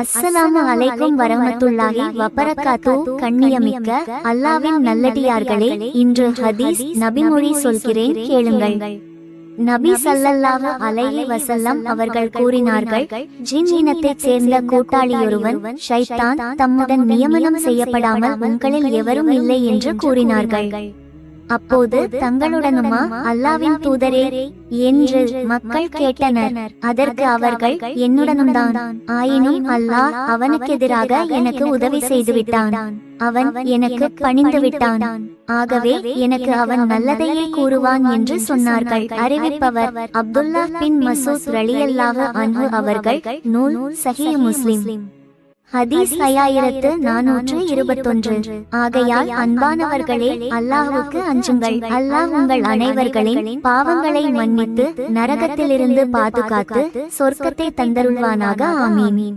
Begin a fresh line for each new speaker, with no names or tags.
அஸ்ஸலாமு அலைக்கும் வரமத்துல்லாஹி வபரக்காத்து கண்ணியமிக்க அல்லாவின் நல்லடியார்களே இன்று ஹதீஸ் நபிமொழி சொல்கிறேன் கேளுங்கள். நபி சல்லல்லாஹு அலைஹி வசல்லம் அவர்கள் கூறினார்கள் ஜின் இனத்தைச் சேர்ந்த கூட்டாளியொருவன் ஷைத்தான் தம்முடன் நியமனம் செய்யப்படாமல் உங்களில் எவரும் இல்லை என்று கூறினார்கள். அப்போது தங்களுடனுமா அல்லாவின் தூதரே என்று மக்கள் கேட்டனர். அதற்கு அவர்கள் என்னுடனும் தான் ஆயினும் அல்லாஹ் அவனுக்கு எதிராக எனக்கு உதவி செய்து விட்டான். அவன் எனக்கு பணிந்து விட்டான். ஆகவே எனக்கு அவன் நல்லதையே கூறுவான் என்று சொன்னார்கள். அறிவிப்பவர் அப்துல்லா பின் மசூத் ரலியல்லாஹு அன்ஹு அவர்கள் நூல் சஹீஹ் முஸ்லிம். ஹதீஸ் ஐயாயிரத்து நானூற்று இருபத்தொன்று. ஆகையால் அன்பானவர்களே அல்லாஹ்வுக்கு அஞ்சுங்கள். அல்லாஹ் உங்கள் அனைவர்களின் பாவங்களை மன்னித்து நரகத்திலிருந்து பாதுகாத்து சொர்க்கத்தை தந்தருள்வானாக. ஆமீன்.